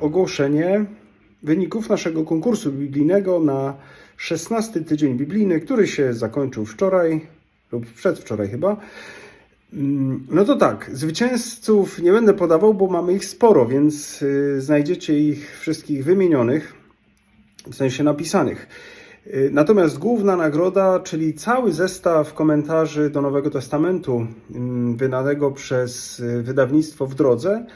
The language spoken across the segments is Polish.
ogłoszenie wyników naszego konkursu biblijnego na 16 tydzień biblijny, który się zakończył wczoraj lub przedwczoraj chyba. Mm, No to tak, zwycięzców nie będę podawał, bo mamy ich sporo, więc y, znajdziecie ich wszystkich wymienionych, w sensie napisanych. Y, Natomiast główna nagroda, czyli cały zestaw komentarzy do Nowego Testamentu mm, wydanego przez y, wydawnictwo w drodze,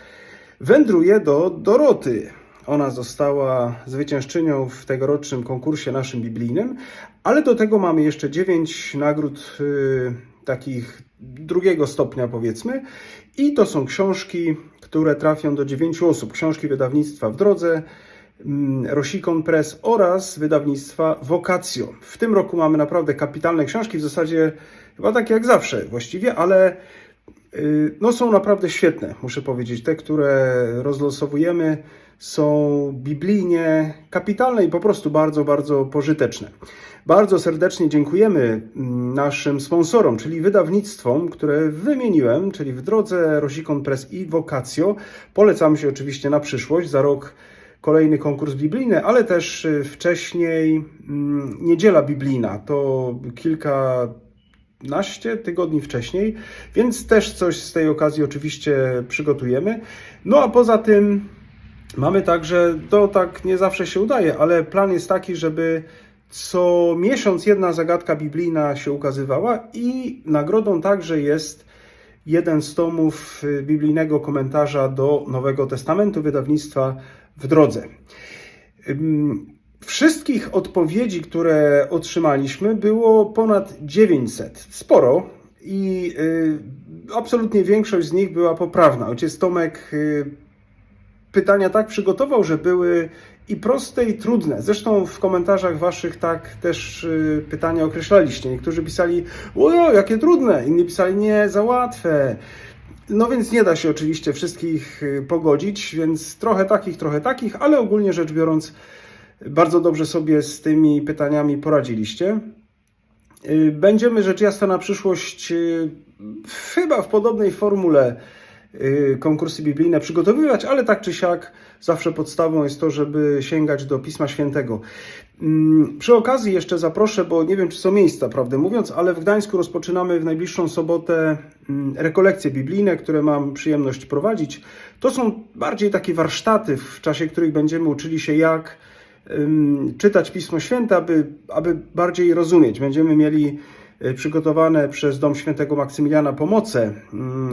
wędruje do Doroty. Ona została zwyciężczynią w tegorocznym konkursie naszym biblijnym, ale do tego mamy jeszcze dziewięć nagród y, takich drugiego stopnia, powiedzmy. I to są książki, które trafią do dziewięciu osób. Książki wydawnictwa w drodze, mm, Rosikon Press oraz wydawnictwa Vocatio. W tym roku mamy naprawdę kapitalne książki, w zasadzie chyba takie jak zawsze właściwie, ale no są naprawdę świetne, muszę powiedzieć. Te, które rozlosowujemy są biblijnie kapitalne i po prostu bardzo, bardzo pożyteczne. Bardzo serdecznie dziękujemy mm, naszym sponsorom, czyli wydawnictwom, które wymieniłem, czyli w drodze Rosikon Press i Vocatio. Polecam się oczywiście na przyszłość, za rok kolejny konkurs biblijny, ale też y, wcześniej mm, Niedziela Biblijna. To kilka naście tygodni wcześniej, więc też coś z tej okazji oczywiście przygotujemy. No a poza tym mamy także, to tak nie zawsze się udaje, ale plan jest taki, żeby co miesiąc jedna zagadka biblijna się ukazywała i nagrodą także jest jeden z tomów biblijnego komentarza do Nowego Testamentu wydawnictwa w drodze. Wszystkich odpowiedzi, które otrzymaliśmy, było ponad 900. Sporo i y, absolutnie większość z nich była poprawna. Ojciec Tomek y, pytania tak przygotował, że były i proste, i trudne. Zresztą w komentarzach waszych tak też y, pytania określaliście. Niektórzy pisali, ojo, jakie trudne, inni pisali, nie, za łatwe. No więc nie da się oczywiście wszystkich y, pogodzić, więc trochę takich, trochę takich, ale ogólnie rzecz biorąc, bardzo dobrze sobie z tymi pytaniami poradziliście. Y, Będziemy rzecz jasna na przyszłość y, chyba w podobnej formule y, konkursy biblijne przygotowywać, ale tak czy siak zawsze podstawą jest to, żeby sięgać do Pisma Świętego. Mm, Przy okazji jeszcze zaproszę, bo nie wiem czy są miejsca, prawdę mówiąc, ale w Gdańsku rozpoczynamy w najbliższą sobotę mm, rekolekcje biblijne, które mam przyjemność prowadzić. To są bardziej takie warsztaty, w czasie których będziemy uczyli się jak czytać Pismo Święte, aby, aby bardziej rozumieć. Będziemy mieli y, przygotowane przez Dom Świętego Maksymiliana pomoce,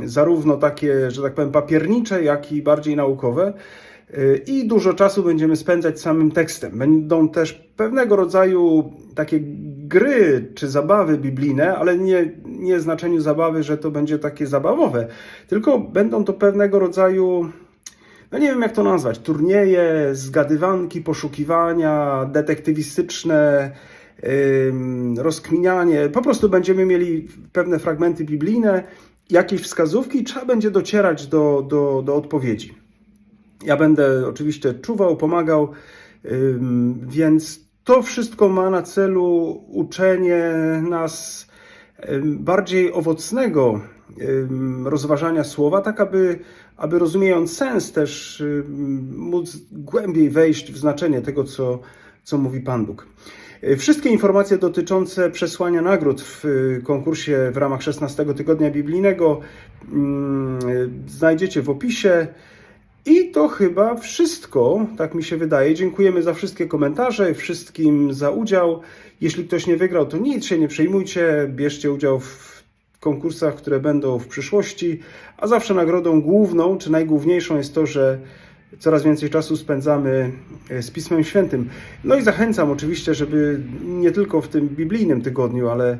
zarówno takie, że tak powiem, papiernicze, jak i bardziej naukowe. Y, I dużo czasu będziemy spędzać samym tekstem. Będą też pewnego rodzaju takie gry czy zabawy biblijne, ale nie, nie w znaczeniu zabawy, że to będzie takie zabawowe, tylko będą to pewnego rodzaju no nie wiem jak to nazwać, turnieje, zgadywanki, poszukiwania, detektywistyczne, ym, rozkminianie. Po prostu będziemy mieli pewne fragmenty biblijne, jakieś wskazówki i trzeba będzie docierać do, do, do odpowiedzi. Ja będę oczywiście czuwał, pomagał, ym, więc to wszystko ma na celu uczenie nas bardziej owocnego rozważania słowa, tak aby, aby rozumiejąc sens też móc głębiej wejść w znaczenie tego, co, co mówi Pan Bóg. Y, Wszystkie informacje dotyczące przesłania nagród w y, konkursie w ramach 16 tygodnia biblijnego y, znajdziecie w opisie. I to chyba wszystko, tak mi się wydaje. Dziękujemy za wszystkie komentarze, wszystkim za udział. Jeśli ktoś nie wygrał, to nic się nie przejmujcie, bierzcie udział w konkursach, które będą w przyszłości, a zawsze nagrodą główną, czy najgłówniejszą jest to, że coraz więcej czasu spędzamy e, z Pismem Świętym. No i zachęcam oczywiście, żeby nie tylko w tym biblijnym tygodniu, ale,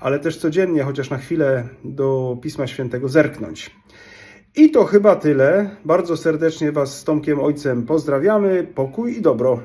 ale też codziennie, chociaż na chwilę, do Pisma Świętego zerknąć. I to chyba tyle. Bardzo serdecznie Was z Tomkiem Ojcem pozdrawiamy. Pokój i dobro.